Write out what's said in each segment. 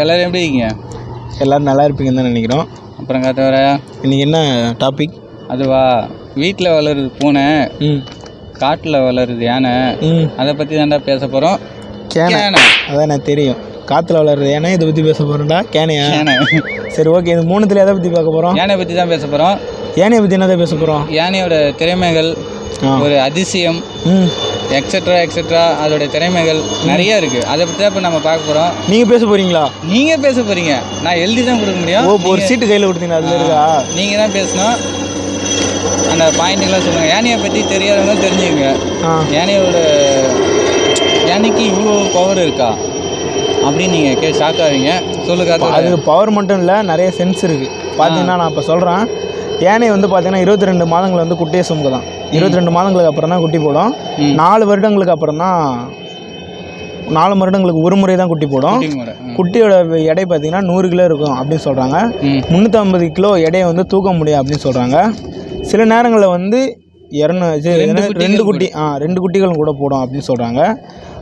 எல்லோரும் எப்படி இருக்கீங்க? எல்லோரும் நல்லா இருப்பீங்கன்னு தான் நினைக்கிறோம். அப்புறம் காத்த வர இன்றைக்கி என்ன டாபிக் அதுவா? வீட்டில் வளருது பூனை. ம். காட்டில் வளருது யானை. ம். அதை பற்றி தான்டா பேச போகிறோம் கேனை. அதான் எனக்கு தெரியும். காற்றுல வளருது ஏன்னா இதை பற்றி பேச போகிறோம்டா கேனையா? யானை சரி ஓகே இது மூணுத்துல எதை பற்றி பார்க்க போகிறோம் யானை பற்றி தான் பேச போகிறோம் யானையை பற்றி என்னதான் பேச போகிறோம் யானையோட திறமைகள் ஒரு அதிசயம். ம். எக்ஸட்ரா எக்ஸட்ரா அதோட திறமைகள் நிறைய இருக்குது அதை பற்றி தான் இப்போ நம்ம பார்க்க போகிறோம் நீங்கள் பேச போகிறீங்களா நீங்கள் பேச போகிறீங்க நான் எழுதி தான் கொடுக்க முடியும். ஒரு சீட்டு கையில் கொடுத்தீங்கன்னா அதில் இருக்கா? நீங்கள் தான் பேசணும். அந்த பாயிண்ட்லாம் சொல்லுங்கள் யானையை பற்றி தெரியாதவங்க தெரிஞ்சுங்க. யானையோட யானைக்கு இவ்வளோ பவர் இருக்கா? அப்படின்னு நீங்கள் கே ஷாக் ஆவீங்க. சொல்லுங்க அது பவர் மட்டும் இல்லை நிறைய சென்ஸ் இருக்குது பார்த்தீங்கன்னா நான் இப்போ சொல்கிறேன் யானை வந்து பார்த்தீங்கன்னா இருபத்தி ரெண்டு மாதங்கள் வந்து குட்டியை சுமக்கு தான் இருபத்தி ரெண்டு மாதங்களுக்கு அப்புறம் தான் குட்டி போடும். நாலு வருடங்களுக்கு அப்புறம் தான் நாலு வருடங்களுக்கு ஒரு முறை தான் குட்டி போடும். குட்டியோட எடை பார்த்தீங்கன்னா நூறு கிலோ இருக்கும் அப்படின்னு சொல்கிறாங்க முந்நூற்றம்பது கிலோ எடையை வந்து தூக்க முடியும் அப்படின்னு சொல்கிறாங்க சில நேரங்களில் வந்து இரநூ இது ரெண்டு என்ன, குட்டிகள் ரெண்டு குட்டி ஆ ரெண்டு குட்டிகளும் கூட போடும் அப்படின்னு சொல்கிறாங்க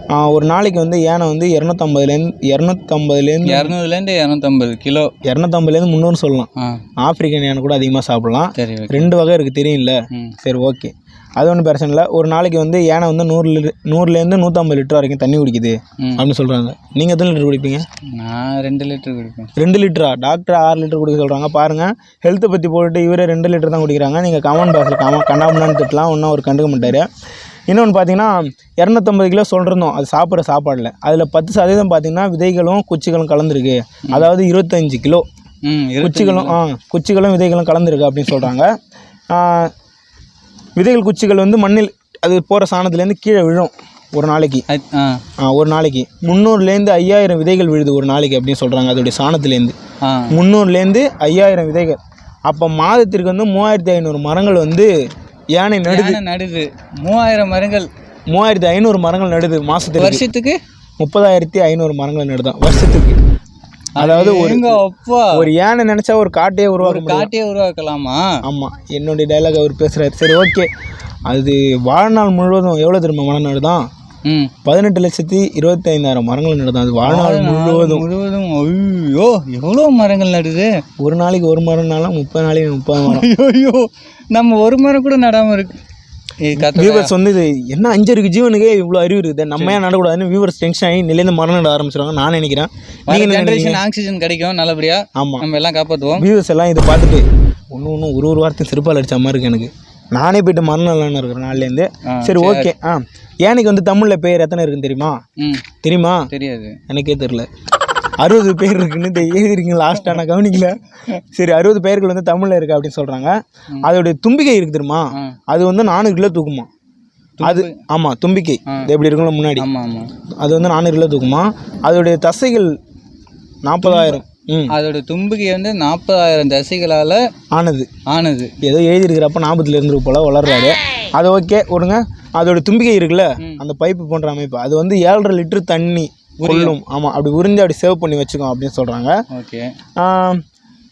ஒரு நாளைக்கு வந்து யானை வந்து இரநூத்தம்பதுலேருந்து இரநூத்தம்பதுலேருந்து இரநூறுலேருந்து இரநூத்தம்பது கிலோ. இரநூத்தம்பதுலேருந்து முந்நூறு சொல்லலாம். ஆ. ஆப்பிரிக்கன் யானை கூட அதிகமாக சாப்பிடலாம். ரெண்டு வகை இருக்குது தெரியும்ல? சரி ஓகே. அது ஒன்றும் பிரச்சனை இல்லை. ஒரு நாளைக்கு வந்து யானை வந்து நூறு லிட்டர் நூறுலேருந்து நூற்றம்பது லிட்டர் வரைக்கும் தண்ணி குடிக்குது அப்படின்னு சொல்கிறாங்க நீங்கள் எத்தனை லிட்டர் குடிப்பீங்க? நான் ரெண்டு லிட்டர் குடிப்பேன். ரெண்டு லிட்டரா? டாக்டர் ஆறு லிட்டர் குடிக்க சொல்கிறாங்க பாருங்கள் ஹெல்த்தை பற்றி போட்டு இவரே ரெண்டு லிட்டர் தான் குடிக்கிறாங்க. நீங்கள் கமெண்ட் பாக்ஸில் காம கண்ணாமண்ணான்னு திட்டலாம். ஒன்றும் அவர் கண்டுக்க மாட்டார். இன்னொன்று பார்த்தீங்கன்னா இரநூத்தம்பது கிலோ சொல்லிருந்தோம். அது சாப்பிட்ற சாப்பாடில். அதில் பத்து சதவீதம் பார்த்தீங்கன்னா விதைகளும் குச்சிகளும் கலந்துருக்கு. அதாவது இருபத்தஞ்சு கிலோ. குச்சிகளும் ஆ குச்சிகளும் விதைகளும் கலந்துருக்கு அப்படின்னு சொல்கிறாங்க விதைகள் குச்சிகள் வந்து மண்ணில் அது போகிற சாணத்துலேருந்து கீழே விழும் ஒரு நாளைக்கு. ஒரு நாளைக்கு. முந்நூறுலேருந்து ஐயாயிரம் விதைகள் விழுது ஒரு நாளைக்கு அப்படின்னு சொல்கிறாங்க அதோடைய சாணத்துலேருந்து. முந்நூறுலேருந்து ஐயாயிரம் விதைகள். அப்போ மாதத்திற்கு வந்து மூவாயிரத்தி ஐநூறு மரங்கள் வந்து யானை நடுது. நடுது. மூவாயிரம் மரங்கள். மூவாயிரத்தி ஐநூறு மரங்கள் நடுது மாதத்துக்கு வருஷத்துக்கு? முப்பதாயிரத்தி ஐநூறு மரங்கள் நடுதான். வருஷத்துக்கு. அதாவது ஒரு அப்பா. ஒரு யானை நினச்சா ஒரு காட்டையே உருவாக்க காட்டியே உருவாக்கலாமா? ஆமாம் என்னுடைய டைலாக் அவர் பேசுகிறாரு சரி ஓகே அது வாழ்நாள் முழுவதும் எவ்வளோ திரும்ப மரம் நடுதான் ம். பதினெட்டு லட்சத்தி இருபத்தைந்தாயிரம் மரங்கள் நடுதான். அது வாழ்நாள் முழுவதும். முழுவதும். ஐயோ எவ்வளோ மரங்கள் நடுது? ஒரு நாளைக்கு ஒரு மரம்னாலும் முப்பது நாளைக்கு முப்பது மரம். ஐயோ. நம்ம ஒரு மரம் கூட நடாம இருக்கு. வியூவர்ஸ் வந்து இது என்ன அஞ்சருக்கு ஜீவனுக்கே இவ்வளோ அறிவு இருக்குது. நம்ம ஏன் நடக்கூடாதுன்னு வியூவர்ஸ் டென்ஷன் ஆகி நிலைந்து மரம் நட ஆரம்பிச்சிருவாங்க நான் நினைக்கிறேன். நீங்கள் ஜென்ரேஷன் ஆக்சிஜன் கிடைக்கும் நல்லபடியா ஆமாம் நம்ம எல்லாம் காப்பாற்றுவோம் வியூவர்ஸ் எல்லாம் இதை பார்த்துட்டு ஒன்று ஒன்று ஒரு ஒரு வாரத்தையும் சிறப்பால் அடிச்ச மாதிரி இருக்கு எனக்கு. நானே போயிட்டு நடலான்னு இருக்கிற நாள்லேருந்து சரி ஓகே ஆ. யானைக்கு வந்து தமிழில் பேர் எத்தனை இருக்குன்னு தெரியுமா? தெரியுமா? தெரியாது. எனக்கே தெரில அறுபது பேர் இருக்குன்னு எழுதிருக்கீங்க லாஸ்ட்டாக நான் கவனிக்கல. சரி அறுபது பேர்கள் வந்து தமிழில் இருக்கு அப்படின்னு சொல்கிறாங்க அதோடைய தும்பிக்கை இருக்கு தெரியுமா. அது வந்து நானூறு கிலோ தூக்குமா? அது ஆமாம் தும்பிக்கை. எப்படி இருக்கும்ல முன்னாடி. அது வந்து நானூறு கிலோ தூக்குமா? அதோடைய தசைகள் நாற்பதாயிரம். அதோட தும்பிக்கை வந்து நாற்பதாயிரம் தசைகளால ஆனது. ஆனது. ஏதோ எழுதியிருக்கிறப்ப ஞாபகத்தில் இருந்து போல வளர்றாரு. அது ஓகே விடுங்க. அதோட தும்பிக்கை இருக்குல்ல? அந்த பைப்பு போன்ற அமைப்பு. அது வந்து ஏழரை லிட்டர் தண்ணி. கொள்ளும். ஆமாம் அப்படி உறிஞ்சு அப்படி சேவ் பண்ணி வச்சுக்கோம் அப்படின்னு சொல்கிறாங்க ஓகே.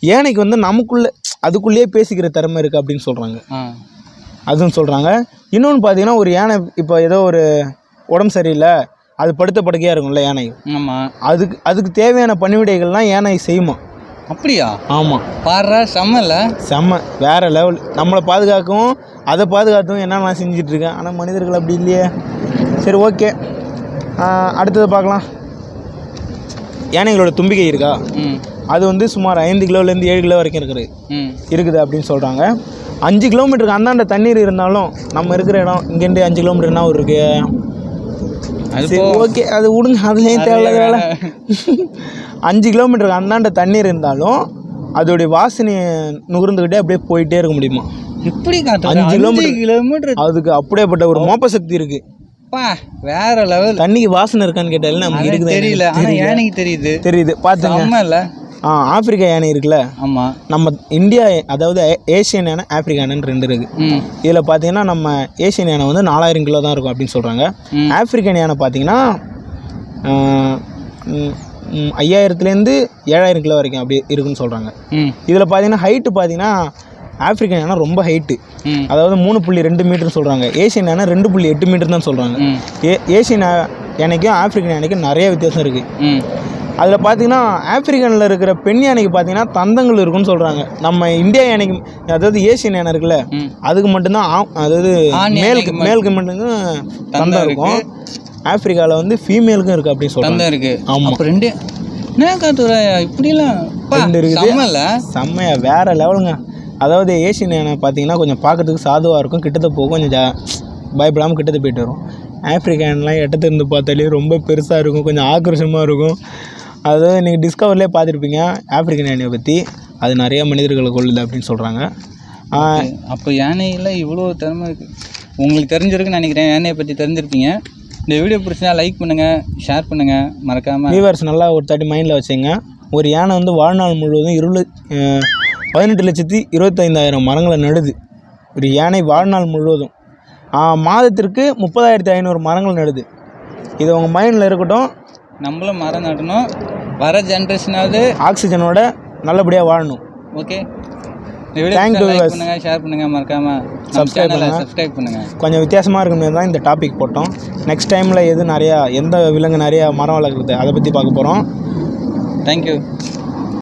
யானைக்கு வந்து நமக்குள்ளே அதுக்குள்ளேயே பேசிக்கிற திறமை இருக்குது அப்படின்னு சொல்கிறாங்க அதுவும் சொல்கிறாங்க இன்னொன்று பார்த்தீங்கன்னா ஒரு யானை இப்போ ஏதோ ஒரு உடம்பு சரியில்லை அது படுத்த படுக்கையாக இருக்கும்ல யானை ஆமா. அதுக்கு அதுக்கு தேவையான பணிவிடைகள்லாம் யானை செய்யுமா? அப்படியா? ஆமாம் பாடுறா செம்மல்ல? செம்ம வேறு லெவல் நம்மளை பாதுகாக்கவும் அதை பாதுகாக்கவும் என்னென்ன செஞ்சிட்ருக்கேன் ஆனால் மனிதர்கள் அப்படி இல்லையே. சரி ஓகே அடுத்தது பார்க்கலாம். யானைகளோட தும்பிக்கை இருக்கா? அது வந்து சுமார் ஐந்து கிலோலேருந்து ஏழு கிலோ வரைக்கும் இருக்குது. இருக்குது அப்படின்னு சொல்கிறாங்க அஞ்சு கிலோமீட்டருக்கு அந்தாண்ட தண்ணீர் இருந்தாலும் நம்ம இருக்கிற இடம் இங்கேருந்து அஞ்சு கிலோமீட்டர் என்ன ஊர் இருக்கு சரி ஓகே. அது விடுங்க அதுலேயும் தேவையில்ல வேலை. அஞ்சு கிலோமீட்டருக்கு அந்தாண்ட தண்ணீர் இருந்தாலும் அதோடைய வாசனையை நுகர்ந்துக்கிட்டே அப்படியே போயிட்டே இருக்க முடியுமா? எப்படி அஞ்சு கிலோமீட்டர். கிலோமீட்டர். அதுக்கு அப்படியேப்பட்ட ஒரு மோப்ப சக்தி இருக்குது பா வேற லெவல் தண்ணிக்கு வாசனை இருக்கான்னு கேட்டாலும் நமக்கு இருக்குது தெரியல. ஆனா யானைக்கு தெரியுது. தெரியுது. பார்த்துங்க. செம்ம இல்ல ஆ ஆப்பிரிக்கா யானை இருக்குல்ல? ஆமா. நம்ம இந்தியா அதாவது ஏஷியன் யானை ஆப்பிரிக்கா யானைன்னு ரெண்டு இருக்குது இதில் பார்த்தீங்கன்னா நம்ம ஏஷியன் யானை வந்து நாலாயிரம் கிலோ தான் இருக்கும் அப்படின்னு சொல்கிறாங்க. ஆப்பிரிக்கன் யானை பார்த்தீங்கன்னா ஐயாயிரத்துலேருந்து ஏழாயிரம் கிலோ வரைக்கும் அப்படி இருக்குன்னு சொல்கிறாங்க இதில் பார்த்தீங்கன்னா ஹைட்டு பார்த்தீங்கன்னா ஆப்பிரிக்கன் யானை ரொம்ப ஹைட்டு அதாவது மூணு புள்ளி ரெண்டு மீட்டர்னு சொல்கிறாங்க ஏஷியன் யானை ரெண்டு புள்ளி எட்டு மீட்டர் தான் சொல்கிறாங்க ஏ ஏஷியன் யா- யானைக்கும் ஆப்பிரிக்கன் யானைக்கும் நிறைய வித்தியாசம் இருக்குது அதில் பார்த்தீங்கன்னா ஆப்பிரிக்கனில் இருக்கிற பெண் யானைக்கு பார்த்தீங்கன்னா தந்தங்கள் இருக்குன்னு சொல்கிறாங்க நம்ம இந்தியா யானைக்கு அதாவது ஏசியன் யானை இருக்குல்ல அதுக்கு மட்டும்தான் அதாவது மேலுக்கு மேலுக்கு மட்டும்தான் தந்தம் இருக்கும். ஆப்பிரிக்காவில் வந்து ஃபீமேலுக்கும் இருக்குது அப்படின்னு சொல்கிறாங்க தந்தம் இருக்கு. ஆமா. அப்போ ரெண்டு என்ன இப்படிலாம் ரெண்டு இருக்குது. செம்மையா வேற லெவலுங்க அதாவது ஏசியன் யானை பார்த்தீங்கன்னா கொஞ்சம் பார்க்கறதுக்கு சாதுவாக இருக்கும். கிட்டத்த போகும். கொஞ்சம் ஜா பயப்படாமல் கிட்டத்த போயிட்டு வரும். எட்டத்து இருந்து பார்த்தாலே ரொம்ப பெருசாக இருக்கும். கொஞ்சம் ஆக்ரோஷமாக இருக்கும். அதாவது நீங்கள் டிஸ்கவர்லேயே பார்த்துருப்பீங்க. ஆப்பிரிக்கன் யானையை பற்றி அது நிறைய மனிதர்களை கொள்ளுது அப்படின்னு சொல்கிறாங்க அப்போ யானையில் இவ்வளோ திறமை இருக்கு. உங்களுக்கு தெரிஞ்சிருக்குன்னு நினைக்கிறேன். யானையை பற்றி தெரிஞ்சிருப்பீங்க. இந்த வீடியோ பிடிச்சினா லைக் பண்ணுங்கள் ஷேர் பண்ணுங்கள் மறக்காமல் வியூவர்ஸ் நல்லா ஒரு தாட்டி மைண்டில் வச்சுங்க. ஒரு யானை வந்து வாழ்நாள் முழுவதும் இருளு பதினெட்டு லட்சத்தி இருபத்தைந்தாயிரம் மரங்களை நடுது. ஒரு யானை வாழ்நாள் முழுவதும். மாதத்திற்கு முப்பதாயிரத்தி ஐநூறு மரங்கள் நடுது. இது உங்கள் மைண்டில் இருக்கட்டும். நம்மளும் மரம் நடணும் வர ஜென்ரேஷனாவது ஆக்சிஜனோட நல்லபடியாக வாழணும். Okay viewers. பண்ணுங்கள் ஷேர் பண்ணுங்கள் மறக்காமல் பண்ணுங்க. சப்ஸ்கிரைப் பண்ணுங்கள் கொஞ்சம் வித்தியாசமாக இருக்குமே தான் இந்த டாபிக் போட்டோம். நெக்ஸ்ட் டைமில் எது நிறையா எந்த விலங்கு நிறையா மரம் வளர்க்குறது அதை பற்றி பார்க்க போகிறோம் தேங்க்யூ